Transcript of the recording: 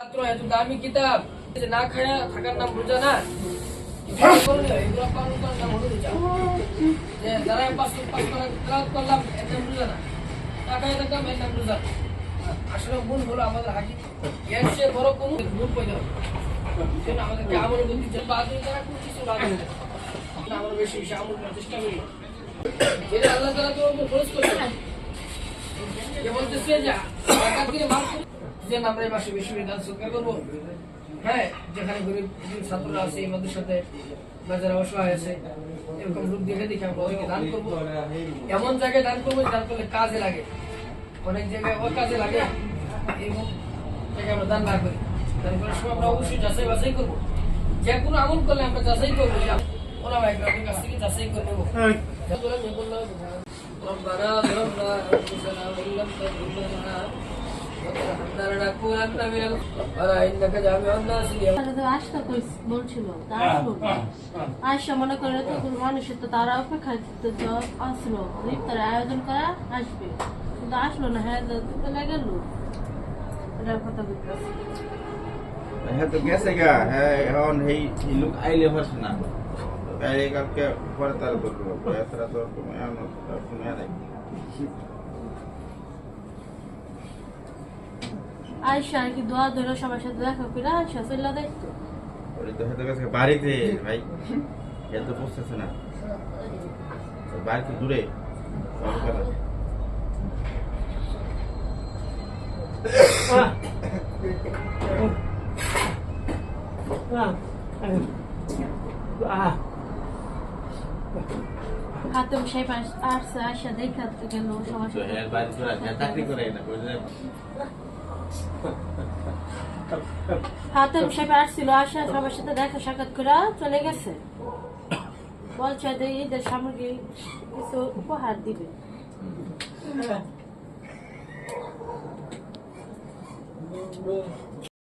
মাত্র এত দামি কিতাব। না খায়া থাকার নাম রোজা না? হলো রোজা। না। আসলে মূল হলো আমাদের হাকি। এর চেয়ে বড় কোনো ভুল পেতে হবে আমাদেরকে আমল বুদ্ধি বাদ তারা কোনো কিছু বাদ আমরা বেশি বেশি আমল করার চেষ্টা করি। এটা আল্লাহ তাআলা তো খরচ করছে। বলতেছে যে জাকাত দিয়ে মাল করে যে আমরা এই মাসে বেশি বেশি দান সৎকার করবো হ্যাঁ যেখানে গরিব গরিব ছাত্ররা আছে আমাদের সাথে বা যারা অসহায় আছে এরকম রূপ দেখে দেখে আমরা ওদেরকে দান করবো এমন জায়গায় দান করবো যার ফলে কাজে লাগে অনেক জায়গায় ও কাজে লাগে এরকম জায়গায় আমরা দান না করি দান করার সময় আমরা অবশ্যই যাচাই বাছাই করবো যে কোনো আমল করলে আমরা যাচাই করবো যে ওরা ভাই গ্রামের কাছ থেকে যাচাই করে নেবো ربنا ظلمنا انفسنا وان لم تغفر لنا বলছিল হ্যাঁ, হ্যাঁ, হ্যাঁ। মনে করে তো মানুষের তো তারা অপেক্ষা আসলো। ইফতার আয়োজন করা আসবে। কিন্তু আসলো না হ্যাঁ চলে গেল? এটার কথা বলতেছি। হ্যাঁ তো গেছে গা হ্যাঁ এখন এই লোক আইলে হচ্ছে না। আইলে কালকে পরে তার বলব এছাড়া তো কোনো কোনো আয়সা আর কি দোয়া ধরে সবার সাথে দেখা করে আয়সা চলে গেছে বাড়িতে ভাই। এ তো বুঝতেছে না। বাড়িতে দূরে। হাতে সাহেব আস- দেখা গেল সবার সাথে। চলে আসে, চাকরি করে না বুঝলে হাতে সাহেব আসছিল আয়সা সবার সাথে দেখা সাক্ষাৎ করে চলে গেছে। বলছে যে ঈদের সামগ্রী কিছু উপহার দিবে।